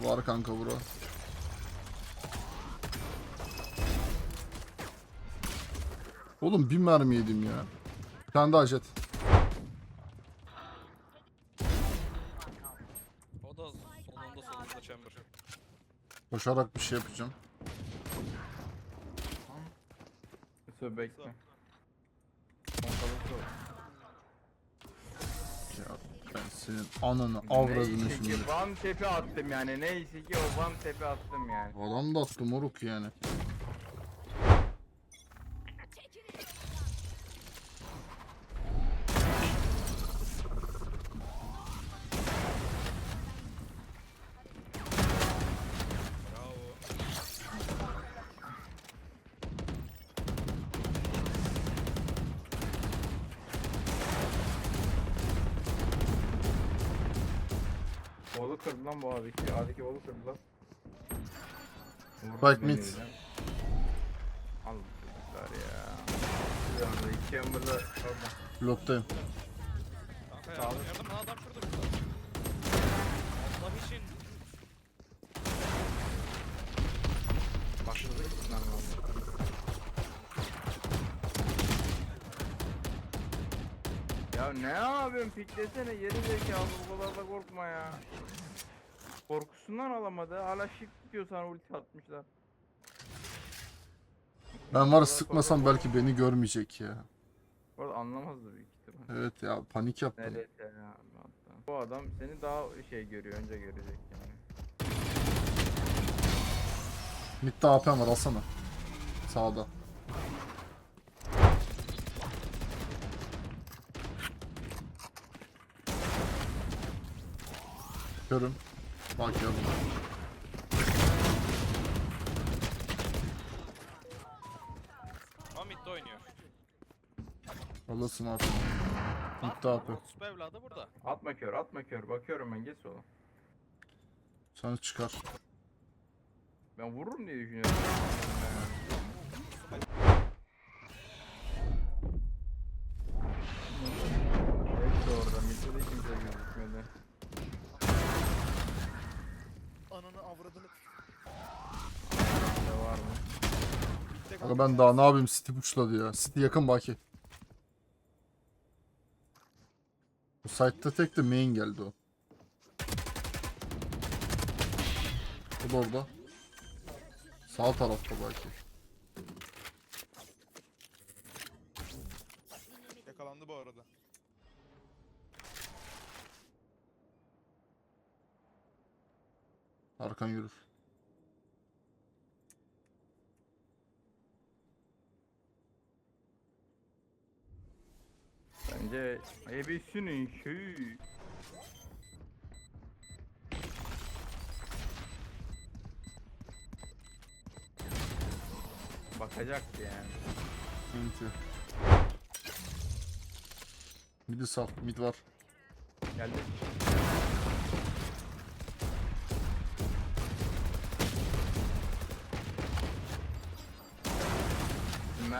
Var kanka bura. Oğlum bir mermi yedim ya. Bir tane daha jet. O da sonunda sonunda chamber. Koşarak bir şey yapacağım. Söyle bekle. Pompalı Ya ben senin ananı avradını Neyse şimdi. ki one tepe attım yani. Neyse ki o one tepe attım yani. Adam da attı moruk yani. Kırdı lan bu A'daki. A'daki bolu kırdı lan. Beni mid. Al çocuklar ya. Bir anda iki yamırda orada. Bloktayım. Kanka olun. yardım lan adam şurada Ya ne yapıyorsun piklesene yeri zekalı bu kadar da korkma ya. Korkusundan alamadı hala shift diyor sana ulti atmışlar. Ben var ya sıkmasam belki beni görmeyecek ya. Bu arada anlamazdı büyük ihtimal. Evet ya panik yaptım. Neresi ya hatta. Bu adam seni daha şey görüyor önce görecek yani. Mid'de AP'm var alsana. Sağda. Görüm. Bak ya Ama midde oynuyor. Alırsın abi. Mid'de Lan, AP. orospu evladı burada. Atma kör atma kör bakıyorum ben geç sola. Sen çıkar. Ben vururum diye düşünüyorum. Ananı avradını. Ne var mı? Aga ben daha ne yapayım City uçladı ya. City yakın baki. Bu site'da tek de main geldi o. Bu da orada. Sağ tarafta belki. Yakalandı bu arada. Arkan yürür. Bence ebesinin köyü. Bakacaktı yani. Enti. Midi sal. Mid var. Geldi.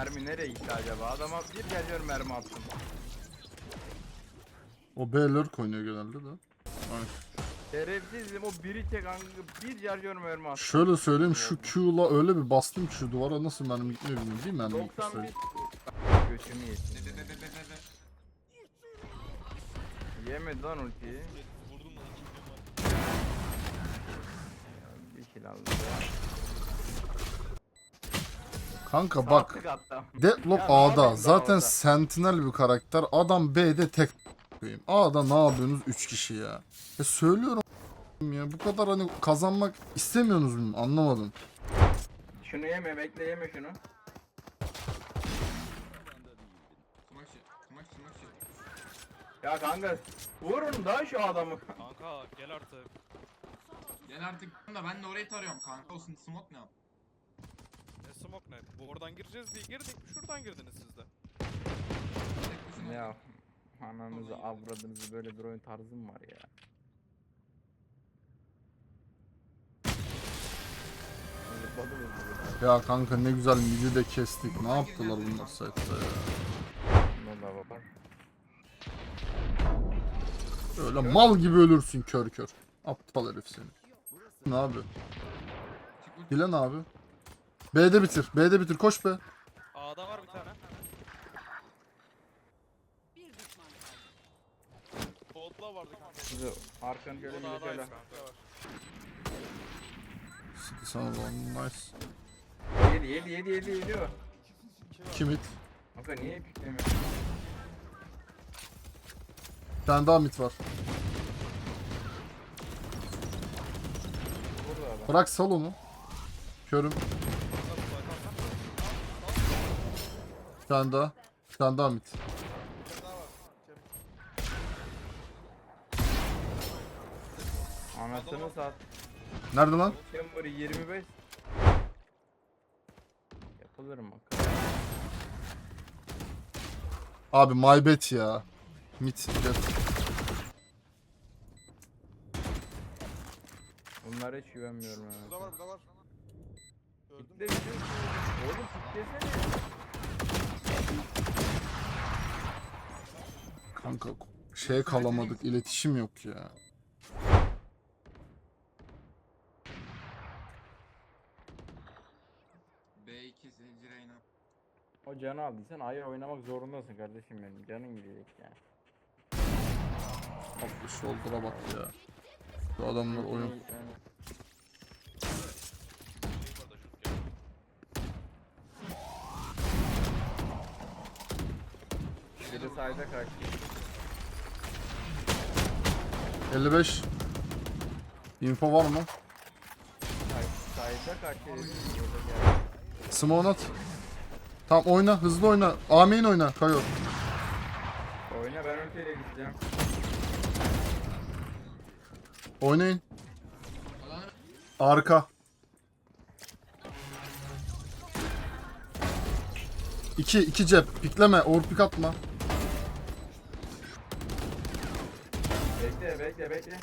Mermi nereye gitti acaba? Adama bir geliyor mermi attım. O B lurk oynuyor genelde de. Ay. Şerefsizim o biri tek angı bir charger mermi attım. Şöyle söyleyeyim şu Q'la öyle bir bastım ki şu duvara nasıl mermi gitmiyor bilmiyorum değil mi mermi 91 gitmesi? Götümü yesin. Yemedi lan ultiyi. Vurdum lan Bir kill aldı. Kanka bak. Sattık hatta. Deadlock Ya ne A'da. yapayım Zaten orada? Sentinel bir karakter. Adam B'de tek koyayım. A'da ne yapıyorsunuz 3 kişi ya. Ya söylüyorum ya bu kadar hani kazanmak istemiyorsunuz mu? Anlamadım. Şunu yeme bekle yeme şunu. Ya kanka vurun da şu adamı. Kanka gel artık. Gel artık da ben de orayı tarıyorum kanka olsun smoke ne yap? Smoke ne? Bu oradan gireceğiz diye girdik. Şuradan girdiniz siz de. Ya ananızı avradınızı böyle bir oyun tarzım var ya. Zıpladınız? Ya kanka ne güzel midi de kestik. Ne yaptılar bunlar site'da ya. Bakar. Öyle mal gibi ölürsün kör kör. Aptal herif seni. Ne abi? Dilen abi. B'de bitir. B'de bitir. Koş be. A'da var bir tane. Bir düşman kaldı. Boltla vardı kanka. Size arkanı şöyle O bir da de A'daydı şöyle. kanka. City sana da nice. Yedi yedi yedi yedi yedi o. Kimit. Kanka niye piklemiyor? Bir tane daha mit var. Burada adam. Bırak sal onu. Körüm. Tane daha. Bir tane daha mit. Anasını sat. Nerede lan? Chamber 25. Yapılır mı? Abi my bet ya. Mit. Jet. Bunlara hiç güvenmiyorum. Burada var burada var. Şey Oğlum piklesene. Kanka şey kalamadık. iletişim yok ya. B2 Zenci Reyna. O canı aldıysan A'yı oynamak zorundasın kardeşim benim. Canın gidecek yani. Bak shoulder'a bak ya. Şu adamlar oyun. Yani biri sayda kaçtı. 55. Info var mı? Say, sayda kaçtı. Smoke at. Tamam oyna. Hızlı oyna. Amin oyna. Kayo. Oyna ben ülkeyle gideceğim. Oynayın. Arka. İki, iki cep. Pikleme. Overpick atma. Bekle bekle bekle.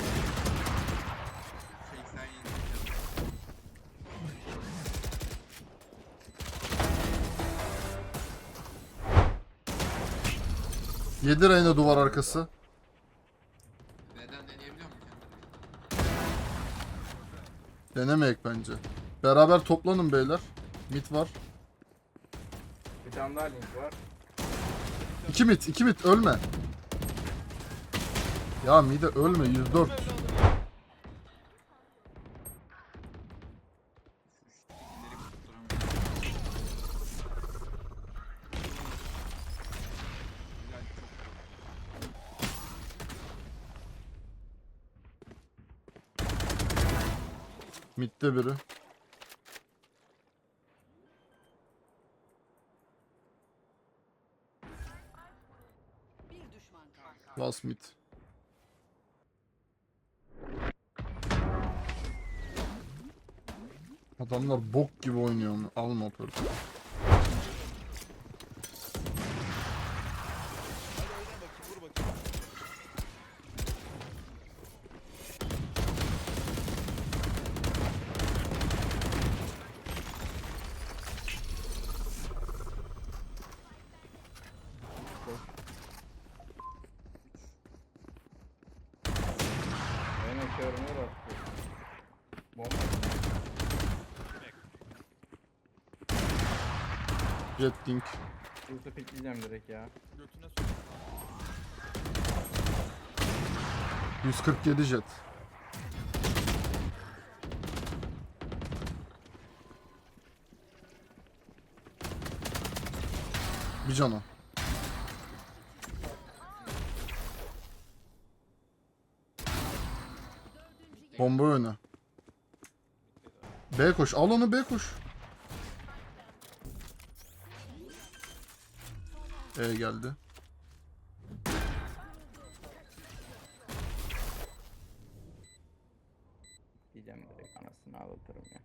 87. Yedi Reyna duvar arkası. Deneyebiliyor musun? Denemeyek bence. Beraber toplanın beyler. Mit var. Bir tane daha link var. İki mit, iki mit. Ölme. Ya mide ölme. 104. İleri tutturamıyorum. Güzel, çok Midde biri. Last mid. Adamlar bok gibi oynuyor. Alma operatörü. Jet Link. Yusuf pikleyeceğim direkt ya. Götüne sok. 147 jet. Bir cana. Bomba öne. B koş. Al onu B koş. E geldi. Diyeceğim direkt anasını ağlatırım ya.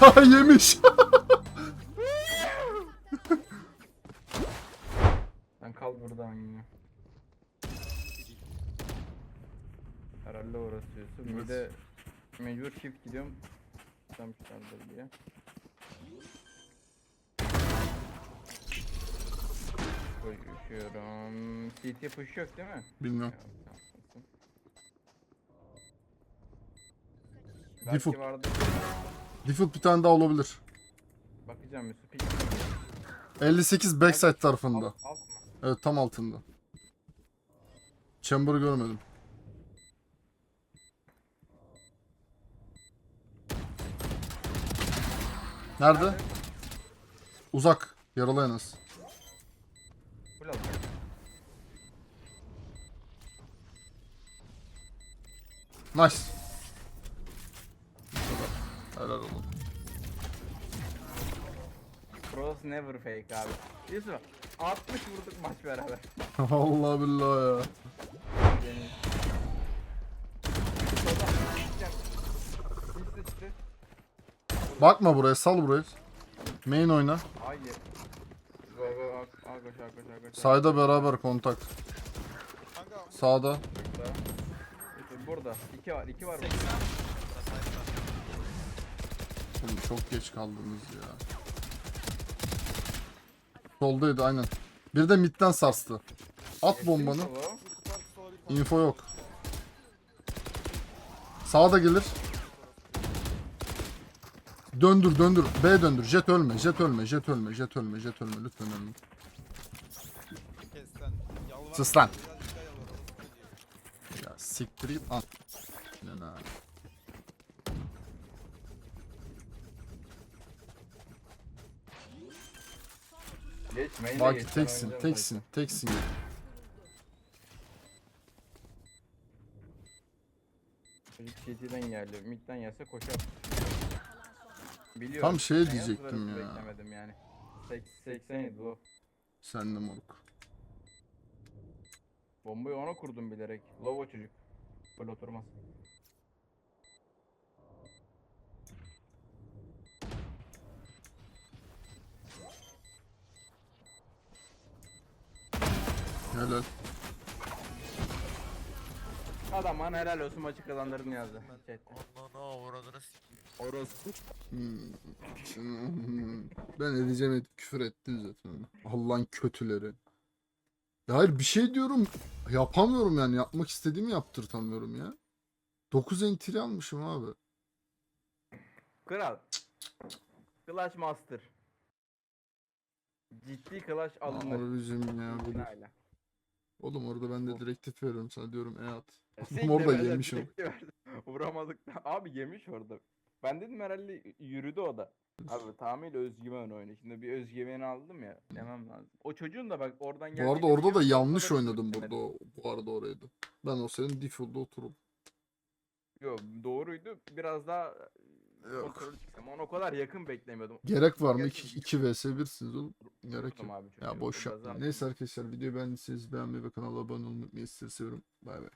Ha yemiş. Sen kal burada oynuyor. Herhalde orası diyorsun. Bir de mecbur shift gidiyorum. Tutammışlardır diye. koşuyorum. CT push yok değil mi? Bilmiyorum. Belki Default. vardı. Default bir tane daha olabilir. Bakacağım Yusuf. Pik. 58 backside tarafında. Alt, alt mı? Evet tam altında. Chamber'ı görmedim. Nerede? Uzak. Yaralı en az. Full. Nice. Helal olsun. Cross never fake abi. Yusuf 60 vurduk maç beraber. Vallahi billahi ya. Bakma buraya sal burayı. Main oyna. Hayır. Sayda beraber kontak. Sağda. Burada. Burada. 2 var 2 var. 80. Oğlum çok geç kaldınız ya. Soldaydı aynen. Bir de midden sarstı. At bombanı. Info yok. Sağda gelir. Döndür döndür. B döndür. Jet ölme. Jet ölme. Jet ölme. Jet ölme. Jet ölme. Lütfen ölme. Sus lan. Ya siktir git. An. Lan ha. Geçmeyin Bak teksin. Teksin. Teksin. Çocuk CT'den geldi. Mid'den gelse koşar. Biliyorum. Tam şey yalnız diyecektim ya. Beklemedim yani. 87 bu. Sen de moruk. Bombayı ona kurdum bilerek. Lovo çocuk. Böyle oturmaz. Helal. Adam bana helal olsun maçı kazandırdın yazdı. Chatte. Hmm. Ben edeceğim et küfür etti zaten. Allah'ın kötüleri. Ya hayır bir şey diyorum. Yapamıyorum yani. Yapmak istediğimi yaptırtamıyorum ya. 9 entry almışım abi. Kral. Clash Master. Ciddi Clash alınır. Abicim ya. Bu... Hala. Oğlum orada ben de direktif veriyorum sana diyorum e at. Siktir orada be, yemişim. tepki verdi. Vuramadık. Abi yemiş orada. Ben dedim herhalde yürüdü o da. Abi tamamıyla özgüven oyunu. Şimdi bir özgüveni aldım ya. Demem lazım. O çocuğun da bak oradan Bu geldiğini arada orada da yanlış oynadım burada. o- Bu arada oraydı. Ben o senin default'da oturup. Yok doğruydu. Biraz daha Yok. çıksam. Ona o kadar yakın beklemiyordum. Gerek var mı? Gerçekten 2 vs 1'siniz oğlum. Gerek yok. abi Ya boş biraz yapma. daha- Neyse arkadaşlar videoyu beğendiyseniz beğenmeyi ve kanala abone olmayı unutmayın. Sizleri seviyorum. Bay bay.